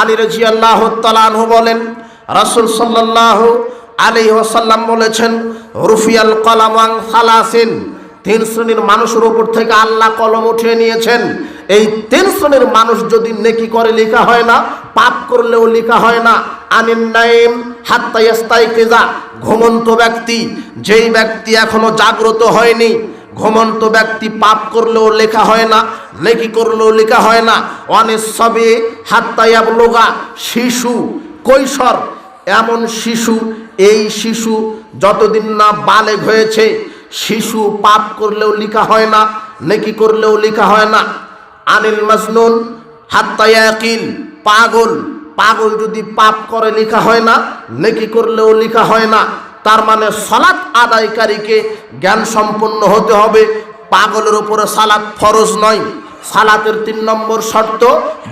আলী রাজি আল্লাহ বলেন, রাসুল সাল্লাহ আলী ওসাল্লাম বলেছেন, রুফিয়াল কলামাং সালাসিন তিন শ্রেণির মানুষের উপর থেকে আল্লাহ কলম উঠিয়ে নিয়েছেন। এই তিন শ্রেণির মানুষ যদি নেকি করে লেখা হয় না, পাপ করলেও লেখা হয় না। আনিন নাইম হাত্তাইস্তাই কেজা ঘুমন্ত ব্যক্তি, যেই ব্যক্তি এখনও জাগ্রত হয়নি ঘুমন্ত ব্যক্তি পাপ করলেও লেখা হয় না, নেকি করলেও লেখা হয় না। অনেক সবে হাত্তায়াব লোগা শিশু কৈশোর, এমন শিশু, এই শিশু যতদিন না বালেগ হয়েছে, শিশু পাপ করলেও লেখা হয় না, নেকি করলেও লেখা হয় না। আনিল মাজনুন হাত্তায়াকিল পাগল পাগল যদি পাপ করে লেখা হয় না, নেকি করলেও লেখা হয় না। তার মানে সালাত আদায়কারীকে জ্ঞান সম্পন্ন হতে হবে। পাগলের উপরে সালাত ফরজ নয়। সালাতের তিন নম্বর শর্ত,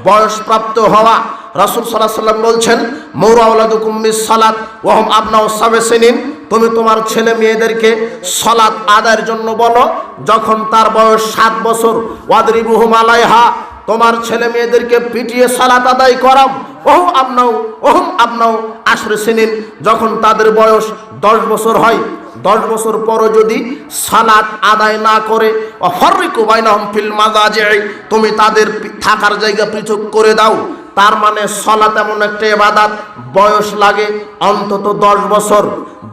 বয়সপ্রাপ্ত হওয়া। রাসুল সাল্লাহ সাল্লাম বলছেন মৌরাউলাদুকুম্মিস সালাত ওহম আপনা ওসাবে সেনিন তুমি তোমার ছেলে মেয়েদেরকে সলাৎ আদায়ের জন্য বলো, যখন তার বয়স সাত বছর। ওয়াদরিবুহুম আলাইহা, তোমার ছেলে মেয়েদেরকে পিটিয়ে সালাত আদায় করাম ওহম আপনাও ওহম আপনাও আশ্রে সেনিন, যখন তাদের বয়স দশ বছর হয়, দশ বছর পরও যদি সালাত আদায় না করে তুমি তাদের থাকার জায়গা পৃথক করে দাও। তার মানে সলাত এমন একটা এবাদাত বয়স লাগে অন্তত দশ বছর।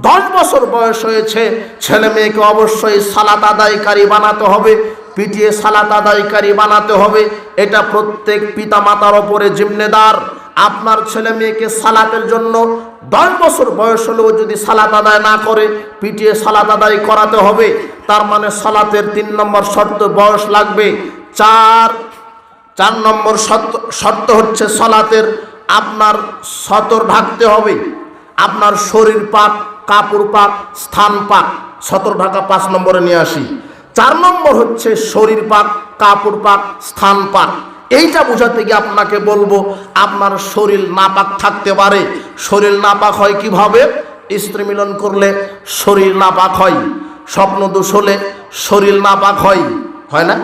দশ বছর বয়স হয়েছে, ছেলে মেয়েকে অবশ্যই সালাত আদায়কারী বানাতে হবে, পিটিয়ে সালাত আদায়কারী বানাতে হবে। এটা প্রত্যেক পিতামাতার ওপরে জিম্মেদার। আপনার ছেলে মেয়েকে সালাতের জন্য দশ বছর বয়স হলেও যদি সালাত আদায় না করে, পিটিয়ে সালাত আদায় করাতে হবে, তার মানে সালাতের তিন নম্বর শর্ত বয়স লাগবে। চার চার নম্বর শর্ত হচ্ছে সলাতের আপনার সতর ঢাকতে হবে। আপনার শরীর পাক, কাপড় পাক, স্থান পাক, সতর ঢাকা পাঁচ নম্বরে নিয়ে আসি। চার নম্বর হচ্ছে শরীর পাক, কাপড় পাক, স্থান পাক। এইটা বোঝাতে গিয়ে আপনাকে বলব, আপনার শরীর নাপাক থাকতে পারে। শরীর নাপাক হয় কীভাবে? স্ত্রী মিলন করলে শরীর নাপাক হয়, স্বপ্ন দোষ হলে শরীর নাপাক হয়। হয় না?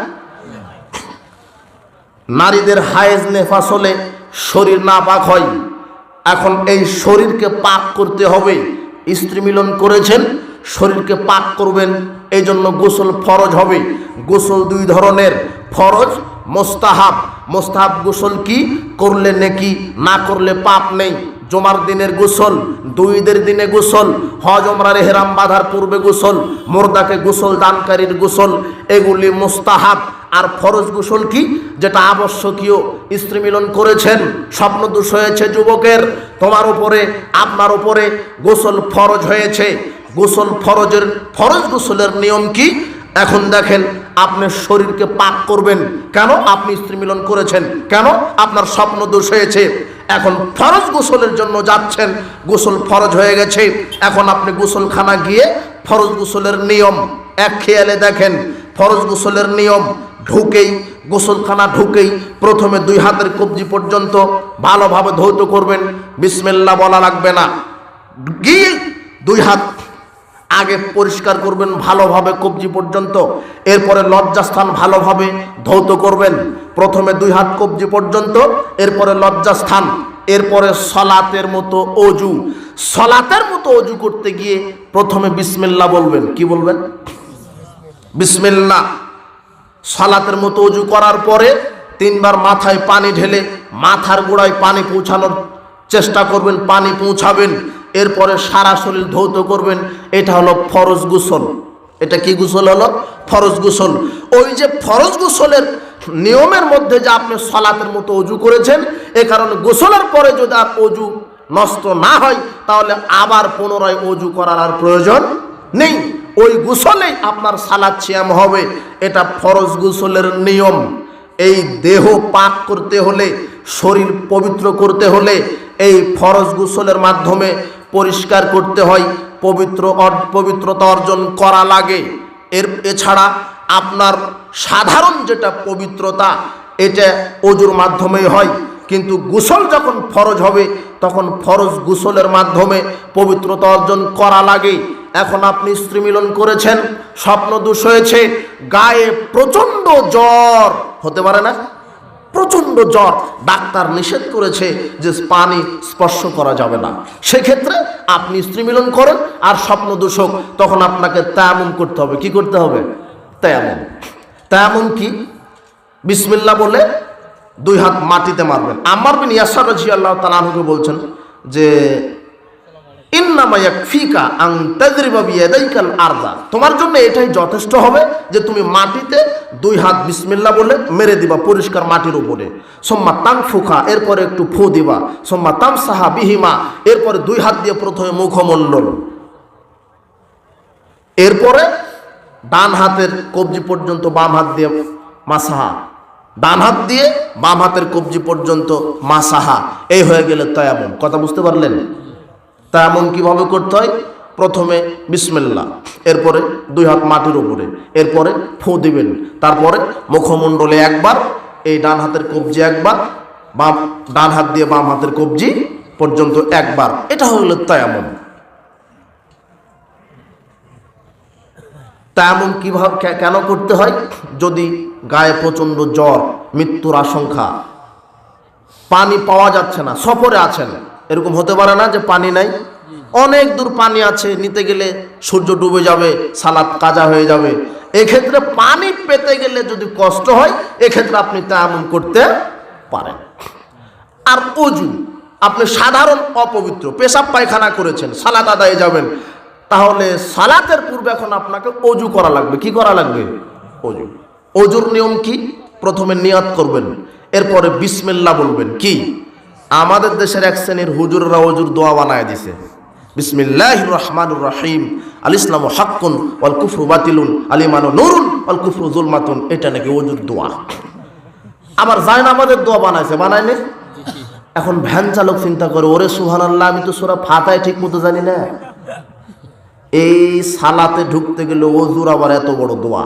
নারীদের হায়েজ নেফাস হলে শরীর না পাক হয়। এখন এই শরীরকে পাক করতে হবে। স্ত্রী মিলন করেছেন, শরীরকে পাক করবেন এই জন্য গোসল ফরজ হবে। গোসল দুই ধরনের, ফরজ মোস্তাহাব। মোস্তাহাব গোসল কি? করলে নেকি, না করলে পাপ নেই। জমার দিনের গোসল, দুইদের দিনে গোসল, হজ ওমরার হেরাম বাঁধার পূর্বে গোসল, মোর্দাকে গোসল দানকারীর গোসল, এগুলি মোস্তাহাব। আর ফরজ গোসল কি? যেটা আবশ্যকীয়, স্ত্রী মিলন করেছেন, স্বপ্ন দোষ হয়েছে যুবকের, তোমার উপরে, আপনার উপরে গোসল ফরজ হয়েছে। গোসল ফরজের, ফরজ গোসলের নিয়ম কি? এখন দেখেন আপনি শরীরকে পাক করবেন। কেন? আপনি স্ত্রী মিলন করেছেন। কেন? আপনার স্বপ্ন দোষ হয়েছে। এখন ফরজ গোসলের জন্য যাচ্ছেন। গোসল ফরজ হয়ে গেছে। এখন আপনি গোসলখানা গিয়ে ফরজ গোসলের নিয়ম এক খেয়ালে দেখেন। ফরজ গোসলের নিয়ম ঢুকেই, গোসলখানা ঢুকেই প্রথমে দুই হাতের কবজি পর্যন্ত ভালোভাবে ধৌত করবেন। বিসমিল্লা বলা লাগবে না। গিয়ে দুই হাত আগে পরিষ্কার করবেন ভালোভাবে কবজি পর্যন্ত, এরপরে লজ্জাস্থান ভালোভাবে ধৌত করবেন। প্রথমে দুই হাত কবজি পর্যন্ত, এরপরে লজ্জাস্থান, এরপরে সলাতের মতো অজু। সলাতের মতো অজু করতে গিয়ে প্রথমে বিসমিল্লা বলবেন। কি বলবেন? বিসমিল্লা সলাতের মতো অজু করার পরে তিনবার মাথায় পানি ঢেলে মাথার গোড়ায় পানি পৌঁছানোর চেষ্টা করবেন, পানি পৌঁছাবেন। এরপরে সারা শরীর ধৌত করবেন, এটা হলো ফরজ গোসল। এটা কি গোসল হলো? ফরজ গোসল। ওই যে ফরজ গোসলের নিয়মের মধ্যে যে আপনি সলাতের মতো অজু করেছেন, এ কারণে গোসলের পরে যদি আর অজু নষ্ট না হয়, তাহলে আবার পুনরায় অজু করার আর প্রয়োজন নেই। ওই গোসলেই আপনার সালাদ ছিয়াম হবে। এটা ফরজ গোসলের নিয়ম। এই দেহ পাক করতে হলে, শরীর পবিত্র করতে হলে, এই ফরজ গোসলের মাধ্যমে পরিষ্কার করতে হয়, পবিত্র পবিত্রতা অর্জন করা লাগে। এর, এছাড়া আপনার সাধারণ যেটা পবিত্রতা, এটা অজুর মাধ্যমেই হয়। কিন্তু গোসল যখন ফরজ হবে, তখন ফরজ গোসলের মাধ্যমে পবিত্রতা অর্জন করা লাগে। এখন আপনি স্ত্রী মিলন করেছেন, স্বপ্ন দোষ হয়েছে, গায়ে প্রচণ্ড জ্বর, হতে পারে না? প্রচণ্ড জ্বর ডাক্তার নিষেধ করেছে যে পানি স্পর্শ করা যাবে না। সেক্ষেত্রে আপনি স্ত্রী মিলন করেন আর স্বপ্ন দূষক, তখন আপনাকে তেমন করতে হবে। কি করতে হবে? তেমন। তেমন কি? বিসমিল্লা বলে দুই হাত মাটিতে মারবেন। আমার বিন ইয়াসার রাজি আল্লাহ তালাহুকে বলছেন যে তোমার জন্য এটাই যথেষ্ট হবে যে তুমি মাটিতে দুই হাত বিসমিল্লা বলে মেরে দিবা পরিষ্কার মাটির উপরে। সোম্মা তাং ফুকা এরপরে একটু ফু দিবা। সোম্মা তাম সাহা বিহিমা, এরপরে দুই হাত দিয়ে প্রথমে মুখমণ্ডল। এরপরে ডান হাতের কবজি পর্যন্ত বাম হাত দিয়ে মাসাহা। ডান হাত দিয়ে বাম হাতের কবজি পর্যন্ত মাসাহা। এই হয়ে গেলে তয়ামন কথা বুঝতে পারলেন? তয়ামন কীভাবে করতে হয়? প্রথমে বিসমিল্লা এরপরে দুই হাত মাটির উপরে, এরপরে ফু দিবেন। তারপরে মুখমণ্ডলে একবার, এই ডান হাতের কবজি একবার, বাম, ডান হাত দিয়ে বাম হাতের কবজি পর্যন্ত একবার। এটা হলো তয়ামন তা এমন কীভাবে কেন করতে হয়? যদি গায়ে প্রচণ্ড জ্বর, মৃত্যুর আশঙ্কা, পানি পাওয়া যাচ্ছে না, সফরে আছেন। এরকম হতে পারে না যে পানি নাই। অনেক দূর পানি আছে, নিতে গেলে সূর্য ডুবে যাবে, সালাদ কাজা হয়ে যাবে। এক্ষেত্রে পানি পেতে গেলে যদি কষ্ট হয়, এক্ষেত্রে আপনি তা এমন করতে পারেন। আর অজু, আপনি সাধারণ অপবিত্র, পেশাব পায়খানা করেছেন সালাত আদায়ে যাবেন, তাহলে সালাতের পূর্বে এখন আপনাকে অজু করা লাগবে। কি করা লাগবে? অজু। অজুর নিয়ম কি? প্রথমে নিয়াত করবেন, এরপরে বিসমিল্লা বলবেন। কি? আমাদের দেশের এক শ্রেণির হুজুররা অজুর দোয়া বানায় দিছে। বিসমিল্লাহ রহমান রহিম। আল ইসলাম হাক্কুন অল কুফরু বাতিলুন আলিমান নুরুন অল কুফরু জুলমাতুন। এটা নাকি অজুর দোয়া। আবার জায়ন আমাদের দোয়া বানাইছে, বানায়নি? এখন ভ্যান চালক চিন্তা করে, ওরে সুহান আল্লাহ আমি তো সোরা ফাতায় ঠিক মতো জানি না। এই সালাতে ঢুকতে গেলে অজুর আবার এত বড় দোয়া।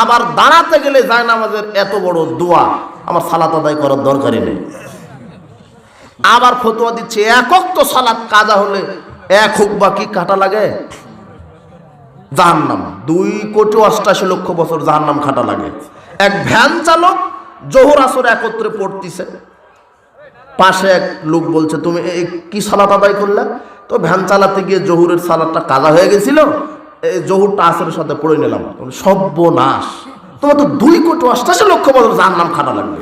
আবার দাঁড়াতে গেলে যায় না আমাদের এত বড় দোয়া। আমার সালাত আদায় করার দরকারই নেই। আবার ফতোয়া দিচ্ছে একক তো সালাদ কাজা হলে এক হোক বা কি কাটা লাগে। জাহান্নাম, দুই কোটি অষ্টাশি লক্ষ বছর জাহান্নাম খাটা লাগে। এক ভ্যান চালক জোহর আসর একত্রে পড়তিছে। পাশে এক লোক বলছে, তুমি কি সালাত আদায় করলে? তো ভ্যান চালাতে গিয়ে জহুরের সালাদটা কাদা হয়ে গেছিল। এই জহুরটা আসরের সাথে পড়ে নিলাম। সর্বনাশ। তোমার তো দুই কোটি অষ্টাশি লক্ষ বছর যার নাম খাটা লাগবে।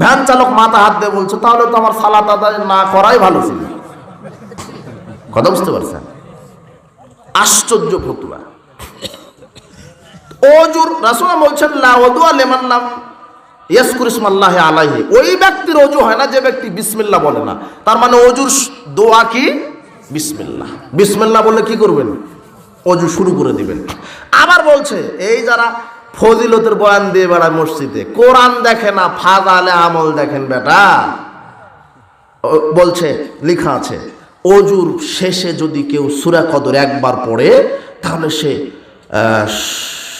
ভ্যান চালক মাথা হাত দিয়ে বলছে, তাহলে তো আমার সালাত আদায় না করাই ভালো ছিল। কথা বুঝতে পারছেন? আশ্চর্য ফতুয়া। ওজুর রাসুলা বলছেন, লা ওদুয়া লেমান নাম ইয়াসকুর ইসমাল্লাহ আলাইহি। ওই ব্যক্তির অজু হয় না, যে ব্যক্তি বিসমিল্লাহ বলে না। তার মানে অজুর দোয়া কি? বিসমিল্লাহ। বিসমিল্লাহ বললে কি করবেন? অজু শুরু করে দিবেন। আবার বলছে, এই যারা ফজিলতের বয়ান দিয়ে বেড়ায় মসজিদে। কোরআন দেখে না ফাজ আলে আমল দেখেন বেটা। বলছে, লেখা আছে, অজুর শেষে যদি কেউ সুরা কদর একবার পড়ে, তাহলে সে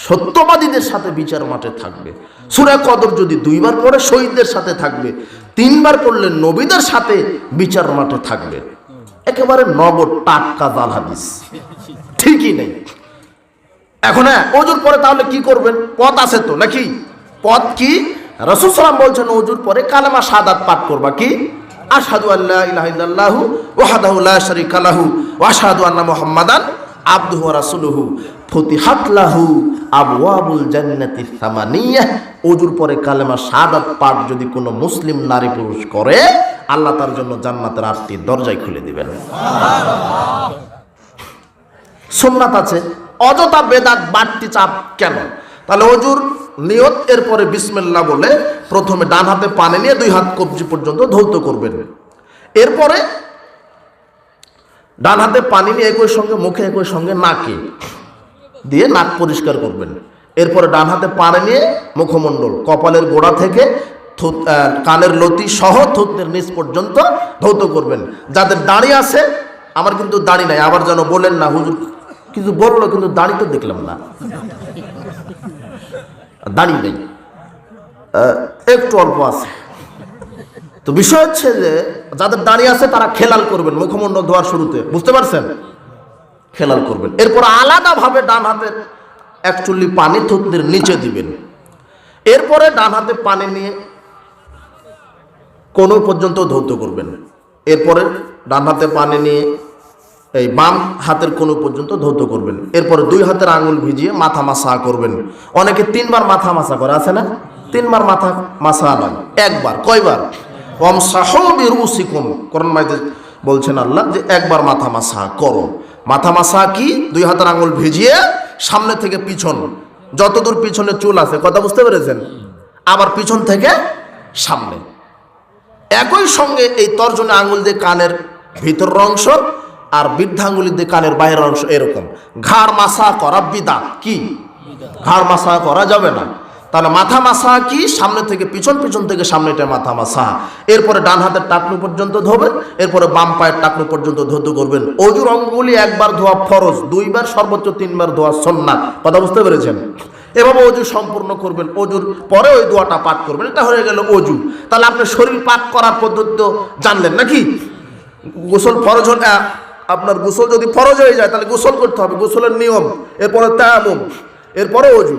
সত্যবাদীদের সাথে বিচার মাঠে থাকবে। সুরা কদর যদি দুইবার পড়ে, শহীদদের সাথে থাকবে। তিনবার পড়লে নবীদের সাথে বিচার মাঠে থাকবে। একেবারে নগর টাটকা জাল হাদিস। ঠিকই নেই। এখন হ্যাঁ অজুর পরে তাহলে কি করবেন? পথ আছে তো নাকি? পথ কি? রসুল সালাম বলছেন অজুর পরে কালেমা সাদাত পাঠ করবা কি? আশহাদু আল্লাহ ইলাহা ইল্লাল্লাহু ওয়াহদাহু লা শারীকা লাহু ওয়া আশহাদু আন্না মুহাম্মাদান আবদুহু ওয়া রাসূলুহু। ফতিহাত লাহু আবওয়াবুল জান্নাতি সামানিয়াহ অজুর পরে কালেমা সাদাত পাঠ যদি কোনো মুসলিম নারী পুরুষ করে আল্লাহ তার জন্য জান্নাতের আটটি দরজায় খুলে দিবেন। সোমনাথ আছে অযথা বেদাত বাড়তি চাপ কেন? তাহলে অজুর নিয়ত এরপরে বিসমিল্লা বলে প্রথমে ডান হাতে পানি নিয়ে দুই হাত কবজি পর্যন্ত ধৌত করবেন। এরপরে ডান হাতে পানি নিয়ে একই সঙ্গে মুখে একই সঙ্গে নাকে দিয়ে নাক পরিষ্কার করবেন। এরপরে ডান হাতে পানি নিয়ে মুখমণ্ডল, কপালের গোড়া থেকে কানের লতি সহ থুতনের নিচ পর্যন্ত ধৌত করবেন। যাদের দাড়ি আছে, আমার কিন্তু দাড়ি নাই, আবার যেন বলেন না, হুজুর কিছু বলল কিন্তু দাড়ি তো দেখলাম না। দাড়ি নেই। একটু অল্প আছে। তো বিষয় হচ্ছে যে, যাদের দাঁড়িয়ে আছে তারা খেলাল করবেন, মুখমণ্ডল ধোয়ার শুরুতে। বুঝতে পারছেন? খেলাল করবেন। এরপর আলাদাভাবে ডান হাতের এক চুল্লি পানি থুতনির নিচে দিবেন। এরপরে ডান হাতে পানি নিয়ে কোনো পর্যন্ত ধৌত করবেন। এরপরে ডান হাতে পানি নিয়ে এই বাম হাতের কোনো পর্যন্ত ধৌত করবেন। এরপরে দুই হাতের আঙুল ভিজিয়ে মাথা মাসা করবেন। অনেকে তিনবার মাথা মাসা করে, আছে না? তিনবার মাথা মাসা নয়, একবার, কয়বার? কম সাহবির উসিকুম করণ বলছেন আল্লাহ যে একবার মাথা মাসা করো। মাথা মাসা কি? দুই হাতের আঙুল ভিজিয়ে সামনে থেকে পিছন। যতদূর পিছনে চুল আছে, কথা বুঝতে পেরেছেন? আবার পিছন থেকে সামনে। একই সঙ্গে এই তর্জনে আঙুল দিয়ে কানের ভিতরের অংশ আর বৃদ্ধাঙ্গুলি দিয়ে কানের বাইরের অংশ এরকম। ঘাড় মাসা করা বিদা কি? ঘাড় মাসা করা যাবে না। তাহলে মাথা মাসা কি? সামনে থেকে পিছন পিছন থেকে সামনেটা মাথা মাসা। এরপরে ডান হাতের টাকনু পর্যন্ত ধোবেন এরপরে বাম পায়ের টাকনু পর্যন্ত ধৌত করবেন। অজুর অঙ্গুলি একবার ধোয়া ফরজ, দুইবার সর্বোচ্চ তিনবার ধোয়া সন্না কথা বুঝতে পেরেছেন? এভাবে অজু সম্পূর্ণ করবেন। অজুর পরে ওই দোয়াটা পাঠ করবেন। এটা হয়ে গেল অজু। তাহলে আপনি শরীর পাক করার পদ্ধতি জানলেন নাকি? গোসল ফরজ হলে আপনার গোসল যদি ফরজ হয়ে যায়, তাহলে গোসল করতে হবে। গোসলের নিয়ম, এরপরে তায়ামুম, এরপরে অজু